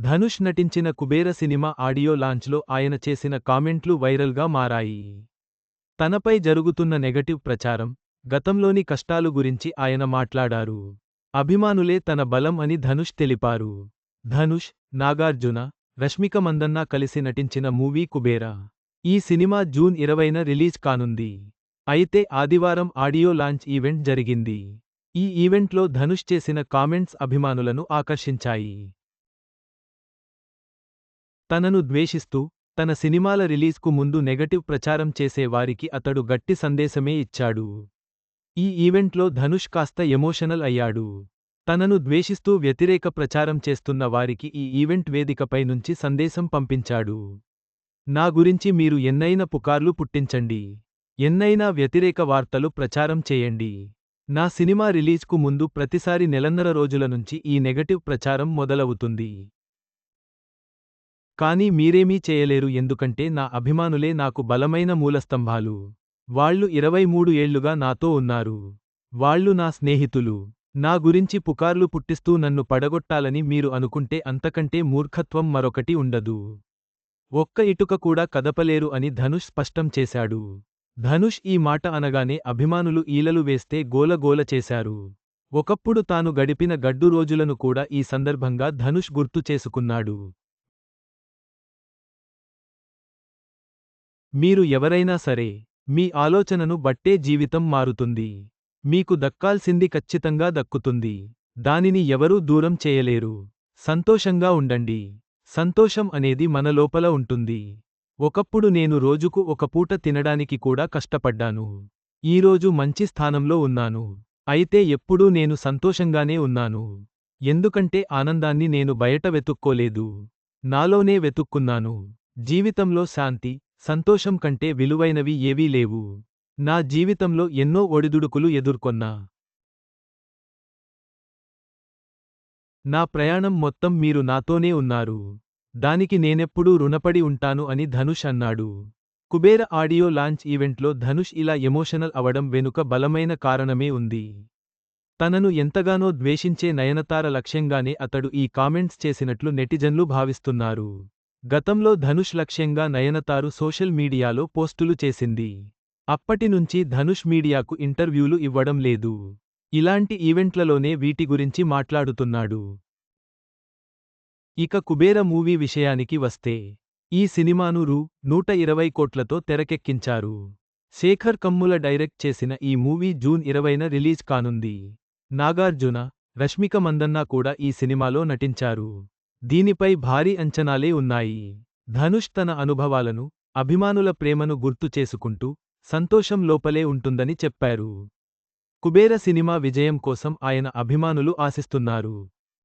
ధనుష్ నటించిన Kubera cinema audio లాంచ్లో ఆయన చేసిన కామెంట్లు వైరల్గా మారాయి. తనపై జరుగుతున్న నెగటివ్ ప్రచారం గతంలోని కష్టాలు గురించి ఆయన మాట్లాడారు. అభిమానులే తన బలం అని ధనుష్ తెలిపారు. ధనుష్ నాగార్జున రష్మిక మందన్న కలిసి నటించిన మూవీ కుబేరా. ఈ సినిమా జూన్ ఇరవైన రిలీజ్ కానుంది. అయితే ఆదివారం ఆడియో లాంచ్ ఈవెంట్ జరిగింది. ఈ ఈవెంట్లో ధనుష్ చేసిన కామెంట్స్ అభిమానులను ఆకర్షించాయి. తనను ద్వేషిస్తూ తన సినిమాల రిలీజ్కు ముందు నెగటివ్ ప్రచారం చేసే వారికి అతడు గట్టి సందేశమే ఇచ్చాడు. ఈ ఈవెంట్లో ధనుష్ కాస్త ఎమోషనల్ అయ్యాడు. తనను ద్వేషిస్తూ వ్యతిరేక ప్రచారం చేస్తున్న వారికి ఈ ఈవెంట్ వేదికపై నుంచి సందేశం పంపించాడు. నా గురించి మీరు ఎన్నైనా పుకార్లు పుట్టించండి. ఎన్నైనా వ్యతిరేక వార్తలు ప్రచారం చేయండి. నా సినిమా రిలీజ్కు ముందు ప్రతిసారి నెలన్నర రోజుల నుంచి ఈ నెగటివ్ ప్రచారం మొదలవుతుంది. కానీ మీరేమీ చేయలేరు ఎందుకంటే నా అభిమానులే నాకు బలమైన మూలస్తంభాలు. వాళ్ళు ఇరవై మూడు ఏళ్ళుగా నాతో ఉన్నారు. వాళ్ళు నా స్నేహితులు. నా గురించి పుకార్లు పుట్టిస్తూ నన్ను పడగొట్టాలని మీరు అనుకుంటే అంతకంటే మూర్ఖత్వం మరొకటి ఉండదు. ఒక్క ఇటుక కూడా కదపలేరు అని ధనుష్ స్పష్టం చేశాడు. ధనుష్ ఈ మాట అనగానే అభిమానులు ఈలలు వేస్తే గోలగోల చేశారు. ఒకప్పుడు తాను గడిపిన గడ్డు రోజులను కూడా ఈ సందర్భంగా ధనుష్ గుర్తు చేసుకున్నాడు. మీరు ఎవరైనా సరే మీ ఆలోచనను బట్టే జీవితం మారుతుంది. మీకు దక్కాల్సింది ఖచ్చితంగా దక్కుతుంది. దానిని ఎవరూ దూరం చేయలేరు. సంతోషంగా ఉండండి. సంతోషం అనేది మన లోపల ఉంటుంది. ఒకప్పుడు నేను రోజుకు ఒక పూట తినడానికి కూడా కష్టపడ్డాను. ఈరోజు మంచి స్థానంలో ఉన్నాను. అయితే ఎప్పుడూ నేను సంతోషంగానే ఉన్నాను. ఎందుకంటే ఆనందాన్ని నేను బయట వెతుక్కోలేదు. నాలోనే వెతుక్కున్నాను. జీవితంలో శాంతి సంతోషం కంటే విలువైనవి ఏవీ లేవు. నా జీవితంలో ఎన్నో ఒడిదుడుకులు ఎదుర్కొన్నా. నా ప్రయాణం మొత్తం మీరు నాతోనే ఉన్నారు. దానికి నేనెప్పుడూ రుణపడి ఉంటాను అని ధనుష్ అన్నాడు. కుబేర ఆడియో లాంచ్ ఈవెంట్లో ధనుష్ ఇలా ఎమోషనల్ అవడం వెనుక బలమైన కారణమే ఉంది. తనను ఎంతగానో ద్వేషించే నయనతార లక్ష్యంగానే అతడు ఈ కామెంట్స్ చేసినట్లు నెటిజన్లు భావిస్తున్నారు. గతంలో ధనుష్ లక్ష్యంగా నయనతారు సోషల్ మీడియాలో పోస్టులు చేసింది. అప్పటినుంచి ధనుష్ మీడియాకు ఇంటర్వ్యూలు ఇవ్వడం లేదు. ఇలాంటి ఈవెంట్లలోనే వీటి గురించి మాట్లాడుతున్నాడు. ఇక కుబేర మూవీ విషయానికి వస్తే ఈ సినిమాను రూ. నూట ఇరవై కోట్లతో తెరకెక్కించారు. శేఖర్ కమ్ముల డైరెక్ట్ చేసిన ఈ మూవీ జూన్ ఇరవైన రిలీజ్ కానుంది. నాగార్జున రష్మిక మందన్న కూడా ఈ సినిమాలో నటించారు. దీనిపై భారీ అంచనాలే ఉన్నాయి. ధనుష్ తన అనుభవాలను అభిమానుల ప్రేమను గుర్తు చేసుకుంటూ సంతోషం లోపలే ఉంటుందని చెప్పారు. కుబేర సినిమా విజయం కోసం ఆయన అభిమానులు ఆశిస్తున్నారు.